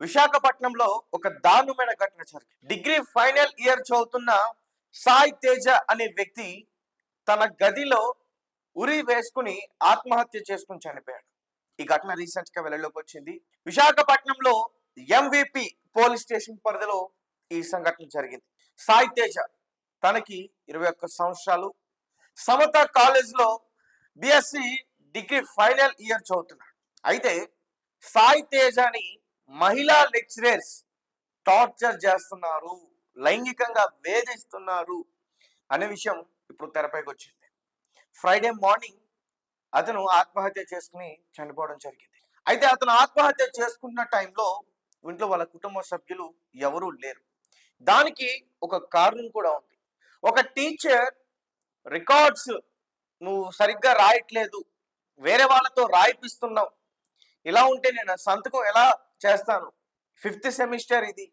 విశాఖపట్నంలో ఒక దారుణమైన ఘటన జరిగింది. డిగ్రీ ఫైనల్ ఇయర్ చదువుతున్న సాయి తేజ అనే వ్యక్తి తన గదిలో ఉరి వేసుకుని ఆత్మహత్య చేసుకుని చనిపోయాడు. ఈ ఘటన రీసెంట్గా వెలుగులోకి వచ్చింది. విశాఖపట్నంలో ఎంవిపి పోలీస్ స్టేషన్ పరిధిలో ఈ సంఘటన జరిగింది. సాయి తేజ తనకి ఇరవై ఒక్క సంవత్సరాలు. సమత కాలేజ్లో బిఎస్సి డిగ్రీ ఫైనల్ ఇయర్ చదువుతున్నాడు. అయితే సాయి తేజని మహిళా లెక్చరర్స్ టార్చర్ చేస్తున్నారు లైంగికంగా వేధిస్తున్నారు అనే విషయం ఇప్పుడు తెరపైకి వచ్చింది. ఫ్రైడే మార్నింగ్ అతను ఆత్మహత్య చేసుకుని చనిపోవడం జరిగింది. అయితే అతను ఆత్మహత్య చేసుకున్న టైంలో ఇంట్లో వాళ్ళ కుటుంబ సభ్యులు ఎవరూ లేరు. దానికి ఒక కారణం కూడా ఉంది. ఒక టీచర్ రికార్డ్స్ నువ్వు సరిగ్గా రాయట్లేదు వేరే వాళ్ళతో రాయిపిస్తున్నావు. ఇలా ఉంటే నేను సంతకం ఎలా చేస్తాను. ఫిఫ్త్ సెమిస్టర్ ఇది.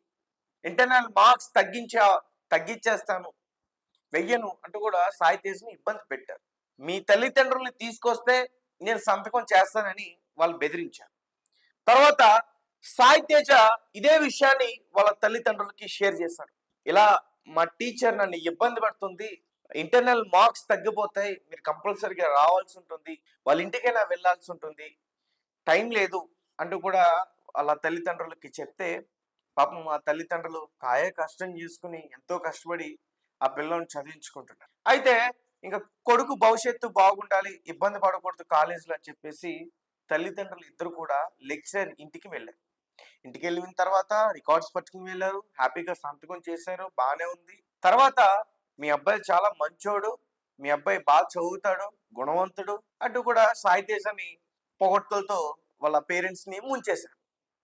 ఇంటర్నల్ మార్క్స్ తగ్గించా తగ్గించేస్తాను వెయ్యను అంటూ కూడా సాయి ఇబ్బంది పెట్టారు. మీ తల్లిదండ్రుల్ని తీసుకొస్తే నేను సంతకం చేస్తానని వాళ్ళు బెదిరించారు. తర్వాత సాయి తేజ ఇదే విషయాన్ని వాళ్ళ తల్లిదండ్రులకి షేర్ చేశాడు ఇలా మా టీచర్ నన్ను ఇబ్బంది పడుతుంది ఇంటర్నల్ మార్క్స్ తగ్గిపోతాయి మీరు కంపల్సరీగా రావాల్సి ఉంటుంది వాళ్ళ ఇంటికైనా వెళ్ళాల్సి ఉంటుంది టైం లేదు అంటూ కూడా వాళ్ళ తల్లిదండ్రులకి చెప్తే పాపం మా తల్లిదండ్రులు కాయ కష్టం చేసుకుని ఎంతో కష్టపడి ఆ పిల్లల్ని చదివించుకుంటున్నారు. అయితే ఇంకా కొడుకు భవిష్యత్తు బాగుండాలి ఇబ్బంది పడకూడదు కాలేజీలో అని చెప్పేసి తల్లిదండ్రులు ఇద్దరు కూడా లెక్చరర్ ఇంటికి వెళ్ళారు. ఇంటికి వెళ్ళిన తర్వాత రికార్డ్స్ పట్టుకుని వెళ్ళారు హ్యాపీగా సంతకం చేశారు బాగానే ఉంది. తర్వాత మీ అబ్బాయి చాలా మంచోడు మీ అబ్బాయి బాగా చదువుతాడు గుణవంతుడు అంటూ కూడా సాయి తేజని వాళ్ళ పేరెంట్స్ని ముంచేశారు.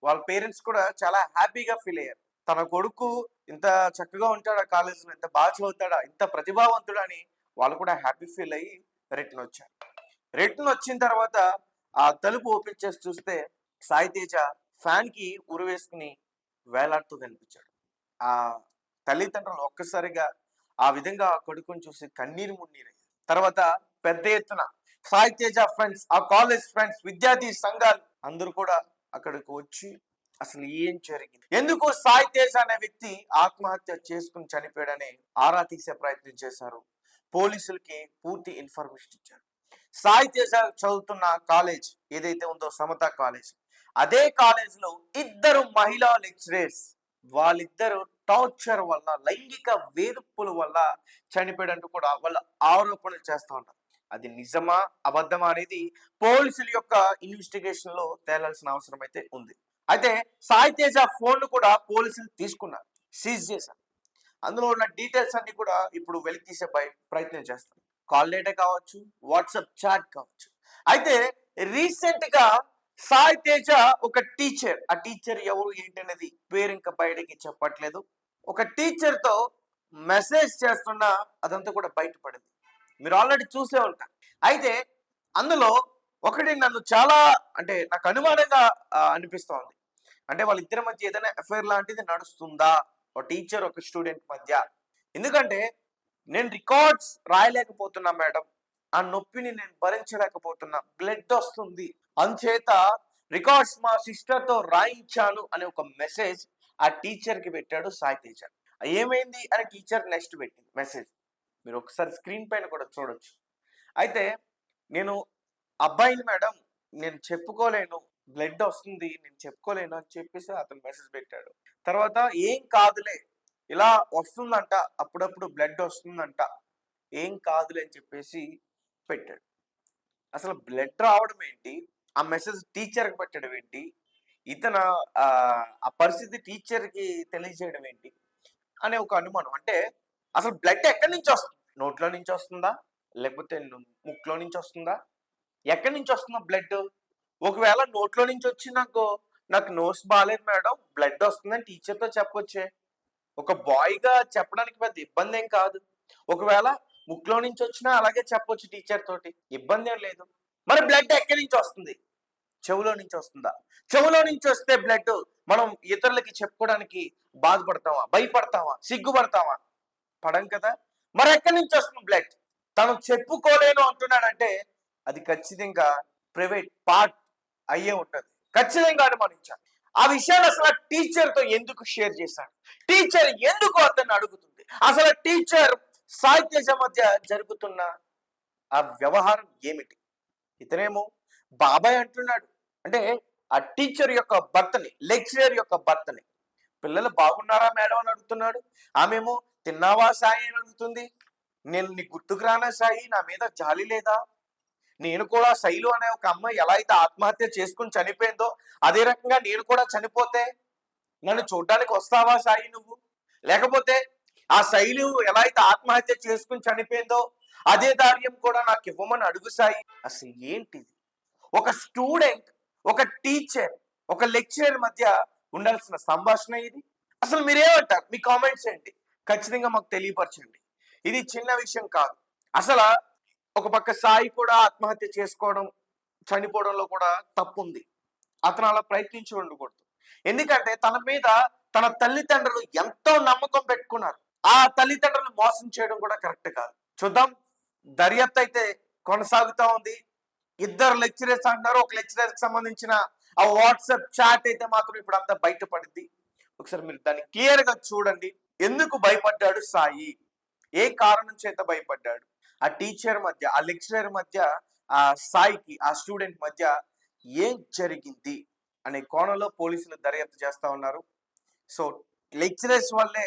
వాళ్ళ పేరెంట్స్ కూడా చాలా హ్యాపీగా ఫీల్ అయ్యారు. తన కొడుకు ఇంత చక్కగా ఉంటాడా కాలేజీలో ఇంత బాగా చదువుతాడా ఇంత ప్రతిభావంతుడా అని వాళ్ళు కూడా హ్యాపీ ఫీల్ అయ్యి రిటర్న్ వచ్చారు. రిటర్న్ వచ్చిన తర్వాత ఆ తలుపు ఓపెన్ చేసి చూస్తే సాయి తేజ ఫ్యాన్కి ఉరి వేసుకుని వేలాడుతూ కనిపించాడు. ఆ తల్లిదండ్రులు ఒక్కసారిగా ఆ విధంగా ఆ కొడుకుని చూసి కన్నీరు మున్నీరు తర్వాత పెద్ద ఎత్తున సాయి తేజ ఫ్రెండ్స్ ఆ కాలేజ్ ఫ్రెండ్స్ విద్యార్థి సంఘాలు అందరూ కూడా అక్కడికి వచ్చి అసలు ఏం జరిగింది? ఎందుకు సాయి తేజ అనే వ్యక్తి ఆత్మహత్య చేసుకుని చనిపోయాడని ఆరా తీసే ప్రయత్నం చేశారు. పోలీసులకి పూర్తి ఇన్ఫర్మేషన్ ఇచ్చారు. సాయి తేజ చదువుతున్న కాలేజ్ ఏదైతే ఉందో సమత కాలేజ్ అదే కాలేజ్లో ఇద్దరు మహిళా లెక్చరర్స్ వాళ్ళిద్దరు టార్చర్ వల్ల లైంగిక వేధింపుల వల్ల చనిపోయాడంటూ కూడా వాళ్ళ ఆరోపణలు చేస్తూ ఉంటారు అది నిజమా అబద్ధమా అనేది పోలీసుల యొక్క ఇన్వెస్టిగేషన్లో తేలాల్సిన అవసరం అయితే ఉంది. అయితే సాయి తేజ ఫోన్ కూడా పోలీసులు తీసుకున్నారు సీజ్ చేశారు. అందులో ఉన్న డీటెయిల్స్ అన్ని కూడా ఇప్పుడు వెలికి తీసే ప్రయత్నం చేస్తారు. కాల్ డేటా కావచ్చు వాట్సాప్ చాట్ కావచ్చు. అయితే రీసెంట్గా సాయి తేజ ఒక టీచర్ ఆ టీచర్ ఎవరు ఏంటనేది పేరు ఇంకా బయటకి చెప్పట్లేదు. ఒక టీచర్తో మెసేజ్ చేస్తున్న అదంతా కూడా బయటపడింది. మీరు ఆల్రెడీ చూసే ఉంటారు అయితే అందులో ఒకటి నన్ను చాలా అంటే నాకు అనుమానంగా అనిపిస్తోంది. అంటే వాళ్ళిద్దరి మధ్య ఏదైనా అఫైర్ లాంటిది నడుస్తుందా? ఒక టీచర్ ఒక స్టూడెంట్ మధ్య. ఎందుకంటే నేను రికార్డ్స్ రాయలేకపోతున్నా మేడం. ఆ నొప్పిని నేను భరించలేకపోతున్నా. బ్లడ్ వస్తుంది. అంచేత రికార్డ్స్ మా సిస్టర్తో రాయించాను అనే ఒక మెసేజ్ ఆ టీచర్కి పెట్టాడు సాయి తేజ. ఏమైంది? అని టీచర్ నెక్స్ట్ పెట్టింది మెసేజ్ మీరు ఒకసారి స్క్రీన్ పైన కూడా చూడొచ్చు. అయితే నేను అబ్బాయిని మేడం నేను చెప్పుకోలేను బ్లడ్ వస్తుంది నేను చెప్పుకోలేను అని చెప్పేసి అతను మెసేజ్ పెట్టాడు. తర్వాత ఏం కాదులే ఇలా వస్తుందంట అప్పుడప్పుడు బ్లడ్ వస్తుందంట ఏం కాదులే అని చెప్పేసి పెట్టాడు. అసలు బ్లడ్ రావడం ఏంటి? ఆ మెసేజ్ టీచర్కి పెట్టడం ఏంటి? ఇతను ఆ ఆ పరిస్థితి టీచర్కి తెలియజేయడం ఏంటి? అనే ఒక అనుమానం. అంటే అసలు బ్లడ్ ఎక్కడి నుంచి వస్తుంది? నోట్లో నుంచి వస్తుందా? లేకపోతే ముక్కులో నుంచి వస్తుందా? ఎక్కడి నుంచి వస్తుందా బ్లడ్ ఒకవేళ నోట్లో నుంచి వచ్చి నాకు నోస్ బాగాలేదు మేడం బ్లడ్ వస్తుందని టీచర్తో చెప్పొచ్చే. ఒక బాయ్గా చెప్పడానికి పెద్ద ఇబ్బంది ఏం కాదు. ఒకవేళ ముక్కులో నుంచి వచ్చినా అలాగే చెప్పొచ్చు టీచర్ తోటి. ఇబ్బంది ఏం లేదు. మరి బ్లడ్ ఎక్కడి నుంచి వస్తుంది? చెవులో నుంచి వస్తుందా? చెవులో నుంచి వస్తే బ్లడ్ మనం ఇతరులకి చెప్పుకోవడానికి బాధపడతామా? భయపడతామా? సిగ్గుపడతామా? పడం కదా. మరి ఎక్కడి నుంచి వస్తుంది బ్లడ్ తను చెప్పుకోలేను అంటున్నాడంటే అది ఖచ్చితంగా ప్రైవేట్ పార్ట్ అయ్యే ఉంటుంది. ఖచ్చితంగా అనుమానించాలి. ఆ విషయాన్ని అసలు ఆ ఎందుకు షేర్ చేశాడు? టీచర్ ఎందుకు అతన్ని అడుగుతుంది? అసలు టీచర్ సాహిత్యజ మధ్య జరుగుతున్న ఆ వ్యవహారం ఏమిటి? ఇతనేమో బాబాయ్ అంటున్నాడు. అంటే ఆ టీచర్ యొక్క భర్తని లెక్చరర్ యొక్క భర్తని. పిల్లలు బాగున్నారా మేడం అని అడుగుతున్నాడు. ఆమెమో తిన్నావా సాయి అని అడుగుతుంది. నేను నీ గుర్తుకు రానా సాయి? నా మీద జాలి లేదా? నేను కూడా శైలు అనే ఒక అమ్మాయి ఎలా అయితే ఆత్మహత్య చేసుకుని చనిపోయిందో అదే రకంగా నేను కూడా చనిపోతే నన్ను చూడడానికి వస్తావా సాయి నువ్వు? లేకపోతే ఆ శైలు ఎలా అయితే ఆత్మహత్య చేసుకుని చనిపోయిందో అదే ధార్యం కూడా నాకు ఇవ్వమని అడుగు సాయి. అసలు ఏంటిది? ఒక స్టూడెంట్ ఒక టీచర్ ఒక లెక్చరర్ మధ్య ఉండాల్సిన సంభాషణ ఇది? అసలు మీరేమంటారు? మీ కామెంట్స్ ఏంటి? ఖచ్చితంగా మాకు తెలియపరచండి. ఇది చిన్న విషయం కాదు. అసలు ఒక పక్క సాయి కూడా ఆత్మహత్య చేసుకోవడం చనిపోవడంలో కూడా తప్పు ఉంది అతను అలా ప్రయత్నించి ఉండకూడదు. ఎందుకంటే తన మీద తన తల్లిదండ్రులు ఎంతో నమ్మకం పెట్టుకున్నారు. ఆ తల్లిదండ్రులు మోసం చేయడం కూడా కరెక్ట్ కాదు. చూద్దాం. దర్యాప్తు అయితే కొనసాగుతా ఉంది. ఇద్దరు లెక్చరర్స్ అంటున్నారు. ఒక లెక్చరర్కి సంబంధించిన ఆ వాట్సాప్ చాట్ అయితే మాత్రం ఇప్పుడు అంతా బయటపడింది. ఒకసారి మీరు దాన్ని క్లియర్గా చూడండి. ఎందుకు భయపడ్డాడు సాయి? ఏ కారణం చేత భయపడ్డాడు? ఆ టీచర్ మధ్య ఆ లెక్చరర్ మధ్య ఆ సాయికి ఆ స్టూడెంట్ మధ్య ఏం జరిగింది అనే కోణంలో పోలీసులు దర్యాప్తు చేస్తా ఉన్నారు. సో లెక్చరర్స్ వల్లే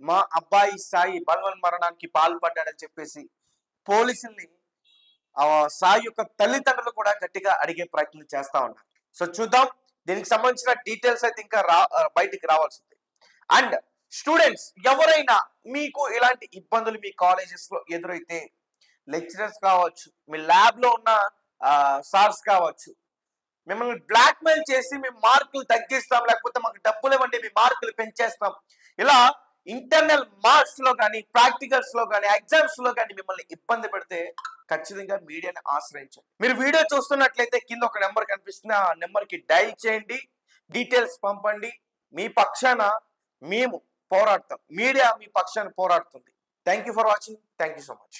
మా అబ్బాయి సాయి బలవన్ మరణానికి పాల్పడ్డాడని చెప్పేసి పోలీసుల్ని ఆ సాయి యొక్క తల్లిదండ్రులు కూడా గట్టిగా అడిగే ప్రయత్నం చేస్తా ఉన్నారు. సో చూద్దాం. దీనికి సంబంధించిన డీటెయిల్స్ అయితే ఇంకా రా బయటికి రావాల్సింది. అండ్ స్టూడెంట్స్ ఎవరైనా మీకు ఇలాంటి ఇబ్బందులు మీ కాలేజెస్లో ఎదురైతే లెక్చరర్స్ కావచ్చు మీ ల్యాబ్లో ఉన్న సార్స్ కావచ్చు మిమ్మల్ని బ్లాక్ మెయిల్ చేసి మీ మార్కులు తగ్గిస్తాం లేకపోతే మాకు డబ్బులు ఇవ్వండి మీ మార్కులు పెంచేస్తాం. ఇలా ఇంటర్నల్ మార్క్స్లో కానీ ప్రాక్టికల్స్లో కానీ ఎగ్జామ్స్లో కానీ మిమ్మల్ని ఇబ్బంది పెడితే ఖచ్చితంగా మీడియాని ఆశ్రయించండి. మీరు వీడియో చూస్తున్నట్లయితే కింద ఒక నెంబర్ కనిపిస్తుంది. ఆ నెంబర్కి డైల్ చేయండి డీటెయిల్స్ పంపండి. మీ పక్షాన మేము పోరాడతాం. మీడియా మీ పక్షాన్ని పోరాడుతుంది. Thank you for watching thank you so much